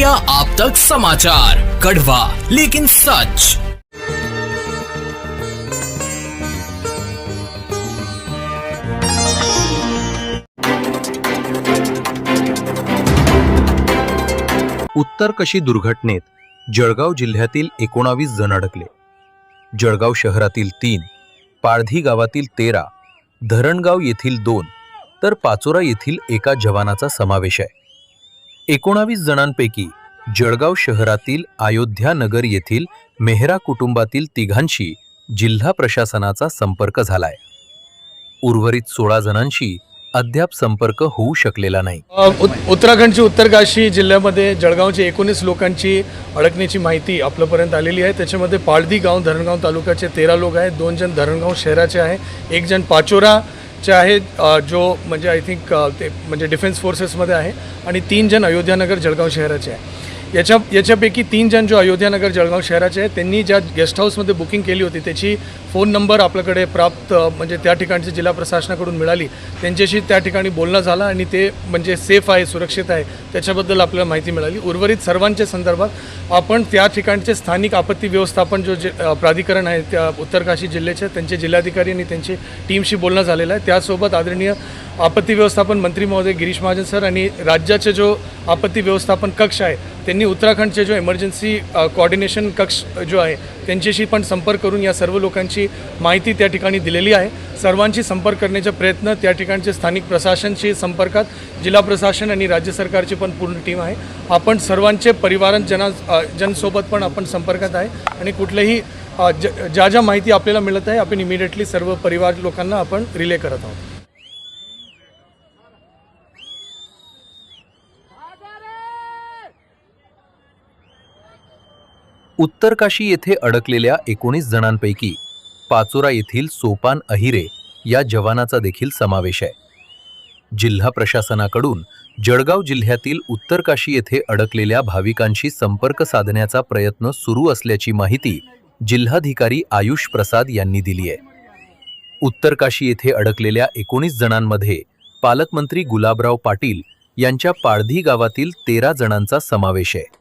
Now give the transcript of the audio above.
India आप तक समाचार कड़वा लेकिन सच। उत्तर कशी दुर्घटनेत जळगाव जिल्ह्यातील एकोणावीस जण अडकले. जळगाव शहरातील तीन पाळधी गावातील तेरा धरणगाव येथील दोन तर पाचोरा येथील एका जवानाचा समावेश आहे. एकोणावीस जणांपैकी जळगाव शहरातील अयोध्या नगर येथील मेहरा कुटुंबातील तिघांशी जिल्हा प्रशासनाचा संपर्क झालाय. उर्वरित सोळा जणांशी अद्याप संपर्क होऊ शकलेला नाही. उत- उत्तराखंडची उत्तरकाशी जिल्ह्यामध्ये जळगावचे एकोणीस लोकांची अडकण्याची माहिती आपल्यापर्यंत आलेली आहे. त्याच्यामध्ये पाळदी गाव धरणगाव तालुक्याचे तेरा लोक आहेत. दोन जण धरणगाव शहराचे आहे. एक जण पाचोरा आहे आहेत जो म्हणजे आय थिंक ते म्हणजे डिफेन्स फोर्सेसमध्ये आहे आणि तीन जण अयोध्यानगर जळगाव शहराचे आहे. याच्या याच्यापैकी तीन जण जो अयोध्यानगर जळगाव शहराचे आहेत त्यांनी ज्या गेस्ट हाऊसमध्ये बुकिंग केली होती त्याची फोन नंबर आपल्याकडे प्राप्त म्हणजे त्या ठिकाणची जिल्हा प्रशासनाकडून मिळाली. त्यांच्याशी त्या ठिकाणी बोलणं झालं आणि ते म्हणजे सेफ आहे सुरक्षित आहे त्याच्याबद्दल आपल्याला माहिती मिळाली. उर्वरित सर्वांच्या संदर्भात आपण त्या ठिकाणचे स्थानिक आपत्ती व्यवस्थापन जो जे प्राधिकरण आहे त्या उत्तरकाशी जिल्ह्याचे त्यांचे जिल्हाधिकारी आणि त्यांची टीमशी बोलणं झालेलं आहे. त्यासोबत आदरणीय आपत्ती व्यवस्थापन मंत्री महोदय गिरीश महाजन सर आणि राज्याचे जो आपत्ती व्यवस्थापन कक्ष आहे त्यांनी उत्तराखंडचे जो इमर्जन्सी कोऑर्डिनेशन कक्ष जो आहे त्यांच्याशी पण संपर्क करून या सर्व लोकांची माहिती त्या ठिकाणी दिलेली आहे. सर्वांशी संपर्क करण्याचा प्रयत्न त्या ठिकाणचे स्थानिक प्रशासनशी संपर्कात जिल्हा प्रशासन आणि राज्य सरकारची पण पूर्ण टीम आहे. आपण सर्वांचे परिवार जना जनसोबत पण आपण संपर्कात आहे आणि कुठलेही ज ज्या ज्या माहिती आपल्याला मिळत आहे आपण इमिडिएटली सर्व परिवार लोकांना आपण रिले करत आहोत. उत्तरकाशी येथे अडकलेल्या एकोणीस जणांपैकी पाचोरा येथील सोपान अहिरे या जवानाचा देखील समावेश आहे. जिल्हा प्रशासनाकडून जळगाव जिल्ह्यातील उत्तरकाशी येथे अडकलेल्या भाविकांशी संपर्क साधण्याचा प्रयत्न सुरू असल्याची माहिती जिल्हाधिकारी आयुष प्रसाद यांनी दिली आहे. उत्तरकाशी येथे अडकलेल्या एकोणीस जणांमध्ये पालकमंत्री गुलाबराव पाटील यांच्या पाळधी गावातील तेरा जणांचा समावेश आहे.